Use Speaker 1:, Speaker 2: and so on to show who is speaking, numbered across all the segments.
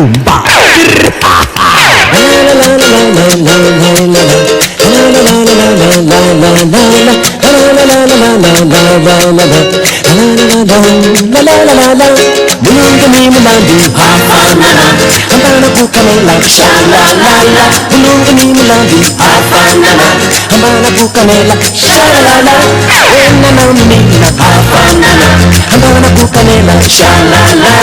Speaker 1: தும்பா பூக்கலை லக்ஷா லா லா லா நீ முலாதி పూకనేల శాలాలా ఓన్ననో నిన్న
Speaker 2: పాపానల మన పూకనేల శాలాలా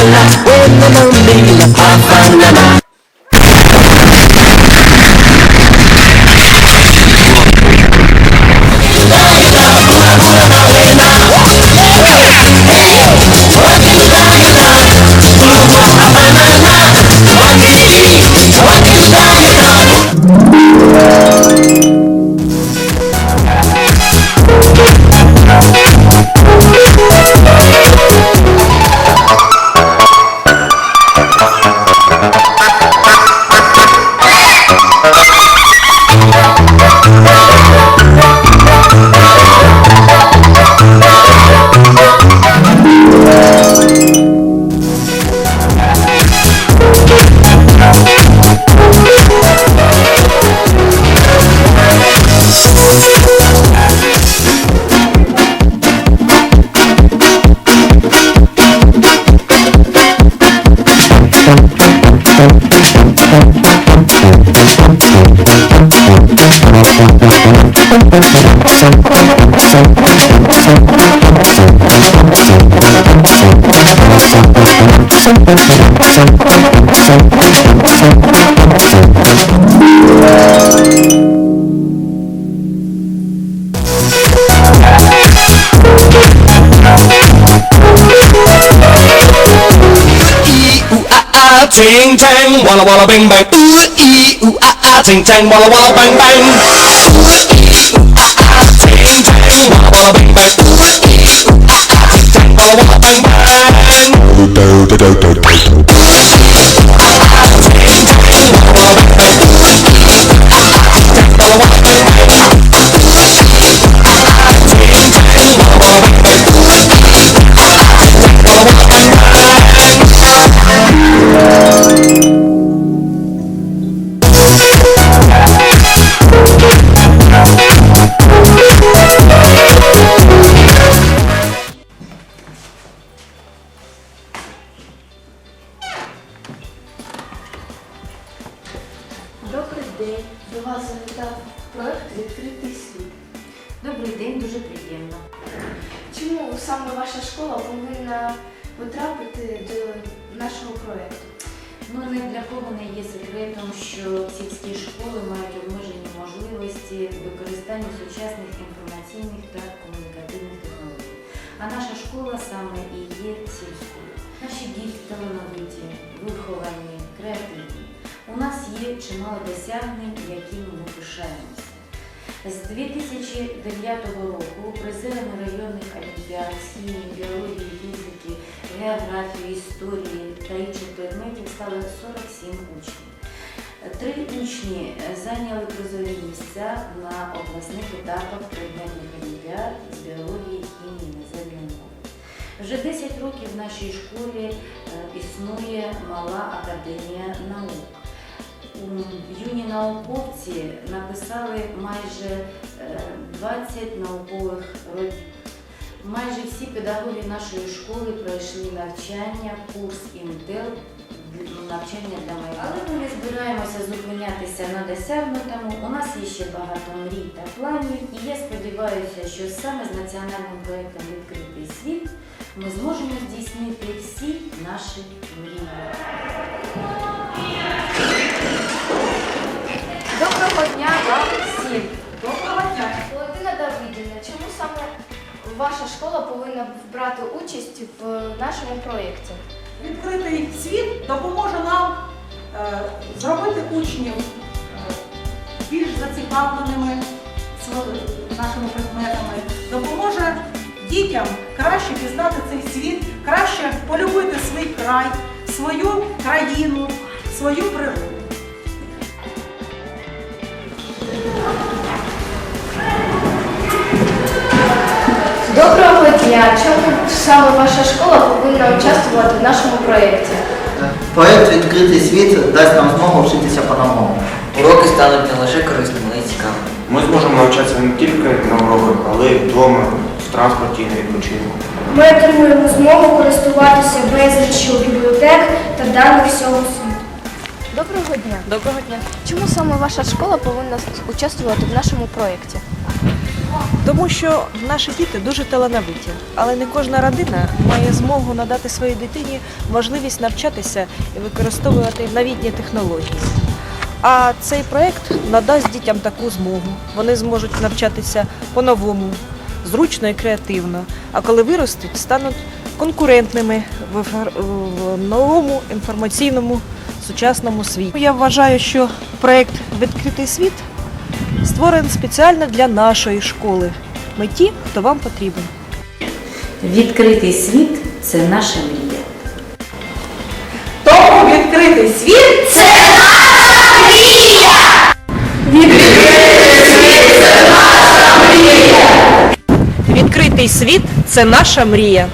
Speaker 2: chang chang, walla walla bang bang, ooh ee ooh ah ah, chang chang, walla walla bang bang. wanna bang bang don't wanna bang bang
Speaker 3: Добрий день. До вас завітав проект Відкритий світ.
Speaker 4: Добрий день, дуже приємно.
Speaker 3: Чому саме ваша школа повинна потрапити до нашого проекту?
Speaker 4: Ну не для кого не є секретом, що сільські школи мають обмежені можливості використання сучасних інформаційних та комунікативних технологій. А наша школа саме і є сільською. Наші діти талановиті, виховані, креативні. У нас є чимало досягнень, якими ми пишаємося. З 2009 року призерами районних олімпіад хімії, біології, фізики, географії, історії та інших предметів стали 47 учнів. Три учні зайняли призові місця на обласних етапах предметних олімпіад з біології, хімії, іноземної мови. Вже 10 років в нашій школі е, існує мала академія наук. Юні науковці написали майже е, 20 наукових робіт. Майже всі педагоги нашої школи пройшли навчання, курс Інтел навчання для майбутнього. Але ми не збираємося зупинятися на досягнутому. У нас є ще багато мрій та планів, і я сподіваюся, що саме з національним проєктом Відкритий світ ми зможемо здійснити всі наші мрії.
Speaker 3: Ваша школа повинна брати участь в нашому проєкті?
Speaker 5: Відкритий світ допоможе нам е, зробити учнів е, більш зацікавленими нашими предметами, допоможе дітям краще пізнати цей світ, краще полюбити свій край, свою країну, свою природу.
Speaker 3: Чому саме ваша школа повинна участвувати в нашому проєкті?
Speaker 6: Проект Відкритий світ дасть нам змогу вчитися по-новому.
Speaker 7: Уроки стануть не лише корисними, але й цікавими.
Speaker 8: Ми зможемо навчатися не тільки на уроках, але й вдома, в транспорті і на відпочинку.
Speaker 3: Ми отримуємо змогу користуватися безліччю бібліотек та даних всього світу. Доброго дня.
Speaker 9: Доброго дня.
Speaker 3: Чому саме ваша школа повинна участвувати в нашому проєкті?
Speaker 9: Тому що наші діти дуже талановиті, але не кожна родина має змогу надати своїй дитині можливість навчатися і використовувати новітні технології. А цей проект надасть дітям таку змогу. Вони зможуть навчатися по-новому, зручно і креативно. А коли виростуть, стануть конкурентними в, новому інформаційному сучасному світі. Я вважаю, що проект Відкритий світ створений спеціально для нашої школи. Ми ті, хто вам потрібен.
Speaker 4: Відкритий світ це наша мрія.
Speaker 5: Тому відкритий світ це наша мрія! Відкритий світ це наша мрія!
Speaker 9: Відкритий світ це наша мрія.